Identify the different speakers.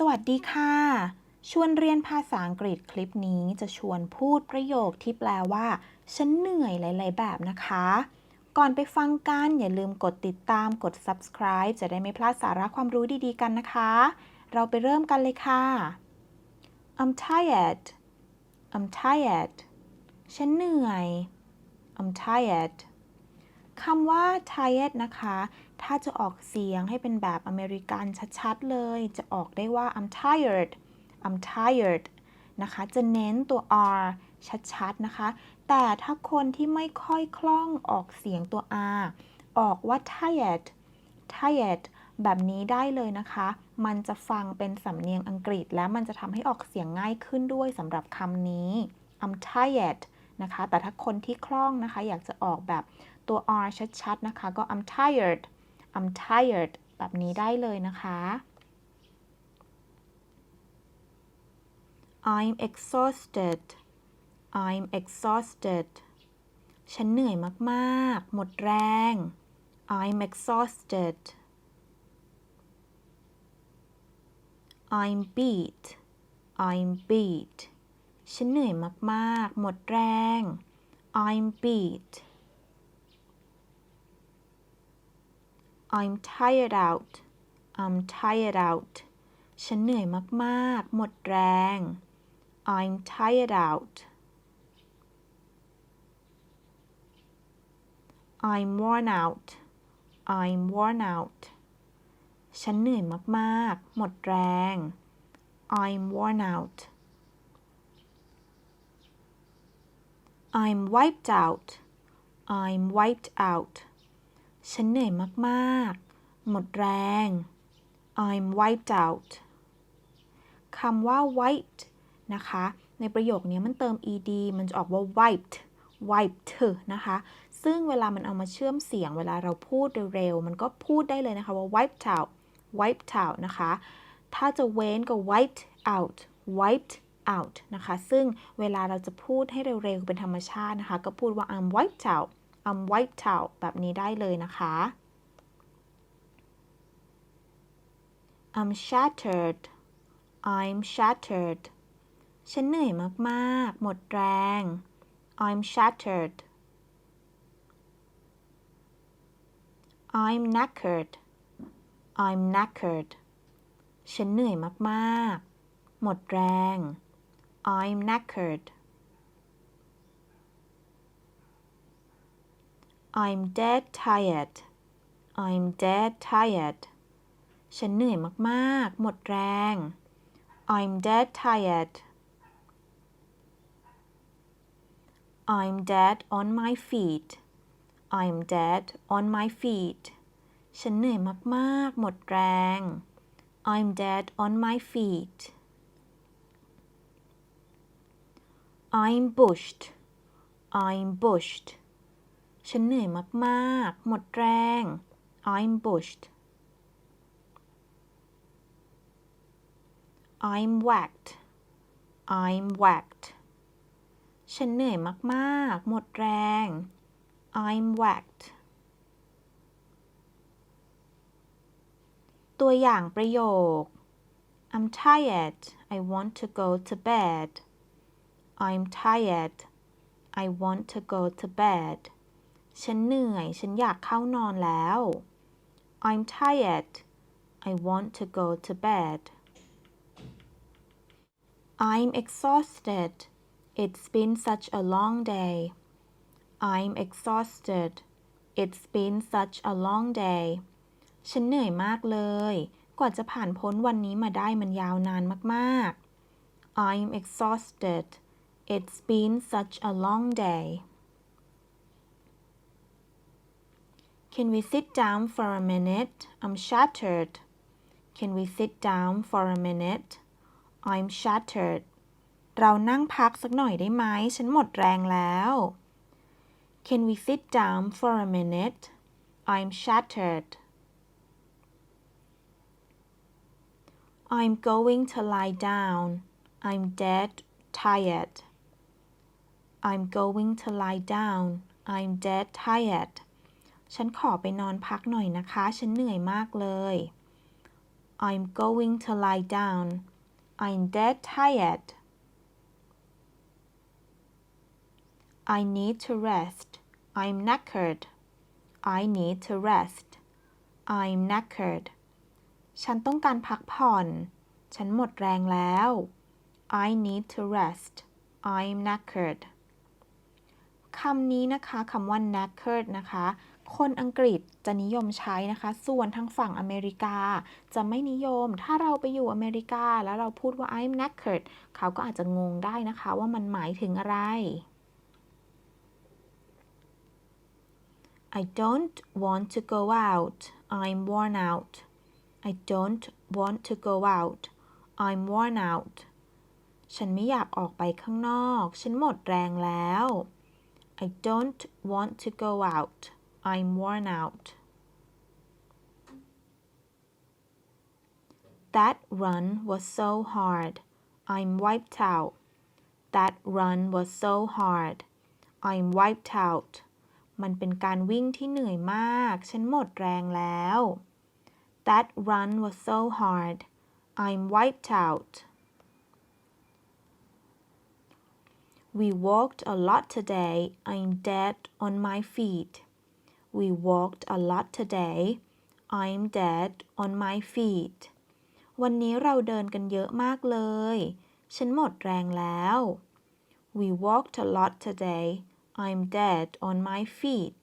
Speaker 1: สวัสดีค่ะ ชวนเรียนภาษาอังกฤษคลิปนี้จะชวนพูดประโยคที่แปลว่า ฉันเหนื่อยหลาย ๆ แบบนะคะ ก่อนไปฟังกันอย่าลืมกดติดตามกด subscribe จะได้ไม่พลาดสาระความรู้ดี ๆ กันนะคะ เราไปเริ่มกันเลยค่ะ I'm tired I'm tired ฉันเหนื่อย I'm tired คำว่า tired นะคะ ถ้าจะออกเสียงให้เป็นแบบอเมริกันชัดๆ เลย จะออกได้ว่า I'm tired I'm tired นะคะ จะเน้นตัว R ชัดๆ นะคะ แต่ถ้าคนที่ไม่ค่อยคล่องออกเสียงตัว R ออกว่า tired tired แบบนี้ได้เลยนะคะ มันจะฟังเป็นสำเนียงอังกฤษ และมันจะทำให้ออกเสียงง่ายขึ้นด้วยสำหรับคำนี้ I'm tired นะคะ แต่ถ้าคนที่คล่องนะคะ อยากจะออกแบบ ตัว R ชัดๆ นะคะ ก็ I'm tired I'm tired แบบนี้ได้เลยนะคะ I'm exhausted I'm exhausted ฉันเหนื่อยมากๆ หมดแรง I'm exhausted I'm beat I'm beat ฉันเหนื่อยมากๆ หมดแรง I'm beat I'm tired out I'm tired out ฉันเหนื่อยมาก ๆ หมดแรง I'm tired out I'm worn out I'm worn out ฉันเหนื่อยมาก ๆ หมดแรง I'm worn out I'm wiped out I'm wiped out ฉันเหนื่อยมาก ๆ หมดแรง I'm wiped out คำว่า wiped นะคะ ในประโยคนี้มันเติม ed มันจะออกว่า wiped wiped นะคะ ซึ่งเวลามันเอามาเชื่อมเสียง เวลาเราพูดเร็วๆ มันก็พูดได้เลยนะคะว่า wiped out wiped out นะคะ ถ้าจะเว้นก็ wiped out wiped out นะคะ ซึ่งเวลาเราจะพูดให้เร็วๆ เป็นธรรมชาตินะคะ ก็พูดว่า I'm wiped out I'm wiped out แบบนี้ได้เลยนะคะ I'm shattered I'm shattered ฉันเหนื่อยมาก ๆ หมดแรง I'm shattered I'm knackered I'm knackered ฉันเหนื่อยมาก ๆ หมดแรง I'm knackered I'm dead tired I'm dead tired ฉันเหนื่อยมาก ๆ หมดแรง I'm dead tired I'm dead on my feet I'm dead on my feet ฉันเหนื่อยมาก ๆ หมดแรง I'm dead on my feet I'm bushed I'm bushed ฉันเหนื่อยมาก ๆ หมดแรง I'm bushed I'm whacked I'm whacked ฉันเหนื่อยมาก ๆ หมดแรง I'm whacked ตัวอย่างประโยค I'm tired I want to go to bed I'm tired I want to go to bed ฉันเหนื่อย ฉันอยากเข้านอนแล้ว I'm tired I want to go to bed I'm exhausted It's been such a long day I'm exhausted It's been such a long day ฉันเหนื่อยมากเลย กว่าจะผ่านพ้นวันนี้มาได้มันยาวนานมาก ๆ I'm exhausted It's been such a long day Can we sit down for a minute? I'm shattered. Can we sit down for a minute? I'm shattered. เรานั่งพักสักหน่อยได้ไหม ฉันหมดแรงแล้ว Can we sit down for a minute? I'm shattered. I'm going to lie down. I'm dead tired. I'm going to lie down. I'm dead tired. ฉันขอไปนอนพักหน่อยนะคะ ฉันเหนื่อยมากเลย I'm going to lie down I'm dead tired I need to rest I'm knackered I need to rest I'm knackered ฉันต้องการพักผ่อน ฉันหมดแรงแล้ว I need to rest I'm knackered คำนี้นะคะคำว่า knackered นะคะ คนอังกฤษจะนิยมใช้นะคะ ส่วนทางฝั่งอเมริกา จะไม่นิยม ถ้าเราไปอยู่อเมริกาแล้วเราพูดว่า I'm knackered เขาก็อาจจะงงได้นะคะว่ามันหมายถึงอะไร I don't want to go out I'm worn out I don't want to go out I'm worn out ฉันไม่อยากออกไปข้างนอก ฉันหมดแรงแล้ว I don't want to go out I'm worn out That run was so hard I'm wiped out That run was so hard I'm wiped out มันเป็นการวิ่งที่เหนื่อยมาก ฉันหมดแรงแล้ว That run was so hard I'm wiped out We walked a lot today I'm dead on my feet We walked a lot today I'm dead on my feet วันนี้เราเดินกันเยอะมากเลย ฉันหมดแรงแล้ว We walked a lot today I'm dead on my feet